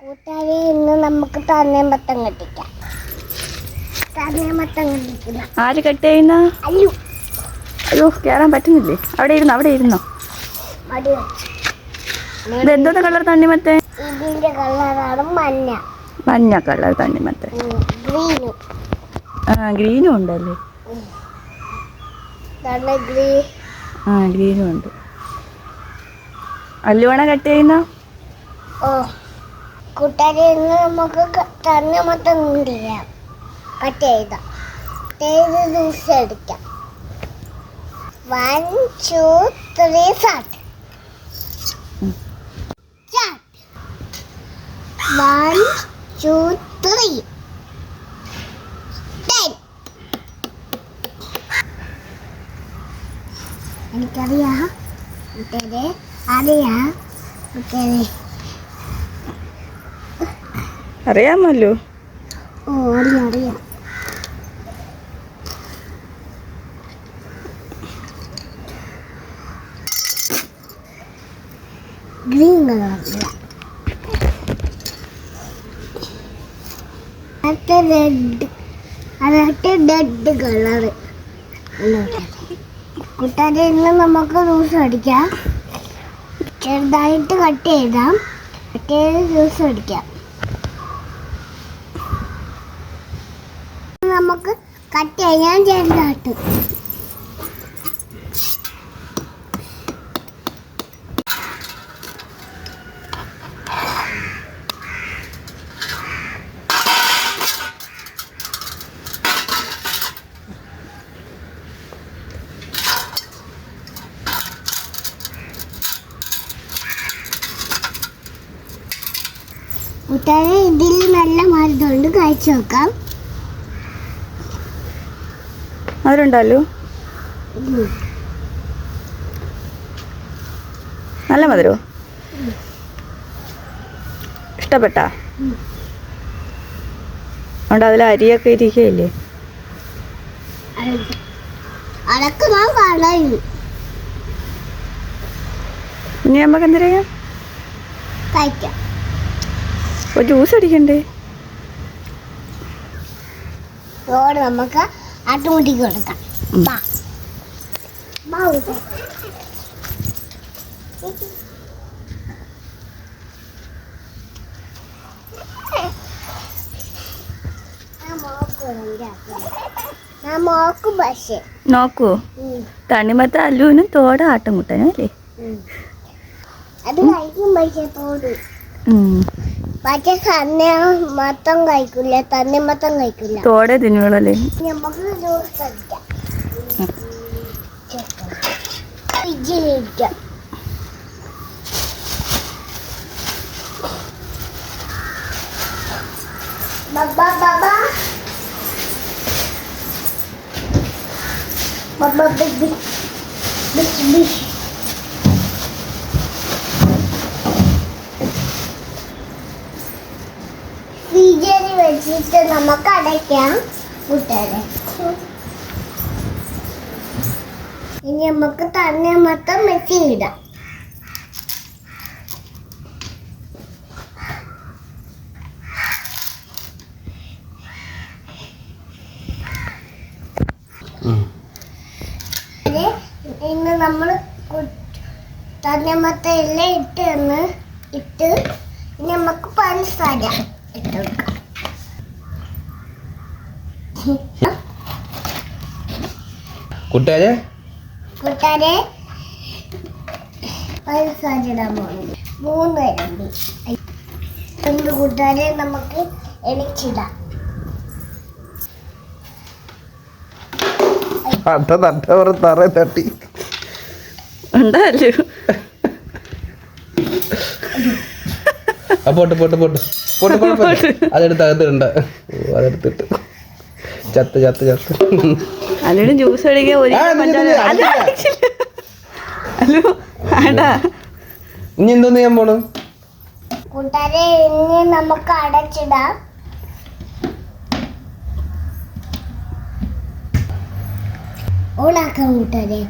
കൂട്ടുകാരെ ഇന്ന് നമുക്ക് തണ്ണിമത്തം കെട്ടിക്കാം. തണ്ണിമത്തം കെട്ടിക്കുന്ന ആര് കട്ട് ചെയ്യുന്ന? അയ്യോ കേറാൻ കയറാൻ പറ്റുന്നില്ലേ? അവിടെ ഇരുന്നു അവിടെ ഇരുന്നോ? ഇത് എന്തോന്ന് കളർ തണ്ണിമത്തെ ഇതിന്റെ കളറാണ് മഞ്ഞ. മഞ്ഞ കളർ തണ്ണിമത്തെ ഗ്രീനും. ആ ഗ്രീനും ഉണ്ടല്ലേ? ആ ഗ്രീനും ഉണ്ട്. അല്ലുവാണ കട്ട് ചെയ്യുന്ന? ഓ. കൂട്ടുകാരെ നമുക്ക് തന്നെ മൊത്തം ചെയ്യാം. കട്ട് ചെയ്ത ചെയ്ത് ജ്യൂസ് അടിക്കാം one two three start one two three എനിക്കറിയാം. കൂട്ടുകാരെ അറിയാം. അറിയാമല്ലോ ഓ അറിയാം അറിയാം. ഗ്രീൻ കളറില്ല അതൊക്കെ റെഡ് അതൊക്കെ റെഡ് കളറ് ഇന്ന് നമുക്ക് ജ്യൂസ് അടിക്കാം. ചെറുതായിട്ട് കട്ട് ചെയ്താം. ചെയ്ത് ജ്യൂസ് അടിക്കാം നമുക്ക് കട്ട് ചെയ്യാൻ ചെറുതായിട്ട് ഇതിൽ നല്ല മരുന്നുണ്ട്. കഴിച്ചു നോക്കാം. അവരുണ്ടല്ലോ. ഉം. നല്ല മധുരോ? ഇഷ്ടപ്പെട്ടാ. അതുകൊണ്ട് അതിൽ അരിയൊക്കെ ഇരിക്കുകയില്ലേ? ഇനി നമുക്ക് എന്ത് ചെയ്യാം? ജ്യൂസ് അടിക്കണ്ടേ? നമുക്ക് ആട്ടുമുട്ടിക്ക് കൊടുക്കാം. നോക്കൂ. തണിമത്ത അല്ലുവിനും തോട ആട്ടുംകുട്ടനും അല്ലേ. അത് കഴിക്കും പക്ഷേ തോട്. പക്ഷെ തന്നെ മൊത്തം കഴിക്കില്ല തന്നെ മൊത്തം കഴിക്കില്ല തോടെ തിന്നുള്ളൂ അല്ലേ നമുക്ക് ജ്യൂസ് അടിക്കാം ഫ്രിഡ്ജിലിരിക്കാം ബബ്ബ. വെച്ചിട്ട് നമുക്ക് അടയ്ക്കാം. കൂട്ടുകാരെ. ഇനി നമുക്ക് തന്നെ മൊത്തം ഇത് ഇന്ന് നമ്മൾ തണ്ണിമത്ത എല്ലാം ഇട്ട് ഇട്ട് ഇനി നമുക്ക് പഞ്ചസാര ഇട്ട് കൊടുക്കാം കൂട്ടുകാരെ? കൂട്ടുകാരെ പോകുന്നത് മൂന്ന് വരണ്ടി എന്ത് കൂട്ടുകാരെ നമുക്ക് എണിച്ചിടാം തറ തട്ടി. ഉണ്ടല്ലോ. Pot pot pot. അതെടുത്ത് അകത്തിടണ്ട. അതെടുത്തിട്ട്. ചത്ത് ചത്ത് ചത്ത്. അല്ലും ജ്യൂസ് അടിക്കാൻ ഒരു. അല്ലോ വേണ്ടാ ഇനി എന്തോന്ന് ചെയ്യാൻ പോണു? കൂട്ടുകാരെ ഇനി നമുക്ക് അടച്ചിടാം. ഓണാക്കാം കൂട്ടുകാരെ.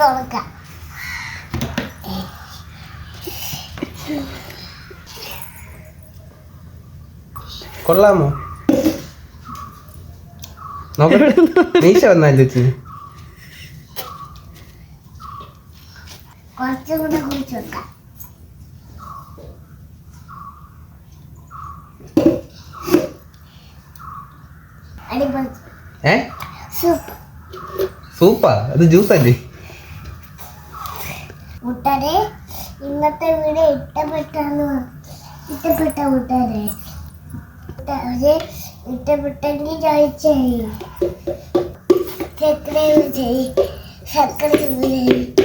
തുറക്കാം. കൊള്ളാമോ? മീശ വന്നാ ചേച്ചി കുറച്ചും കൂടെ കുറിച്ച് വെക്കാം. സൂപ്പാ. അത് ജ്യൂസ് അല്ലേ കൂട്ടുകാരെ ഇന്നത്തെ വീഡിയോ ഇഷ്ടപ്പെട്ടാന്ന് ഇഷ്ടപ്പെട്ട കൂട്ടരെ കൂട്ടരെ ഇഷ്ടപ്പെട്ടെങ്കിൽ ലൈക്ക് ചെയ്യും. സബ്സ്ക്രൈബ് ചെയ്യും. സബ്സ്ക്രൈബ് ചെയ്യും.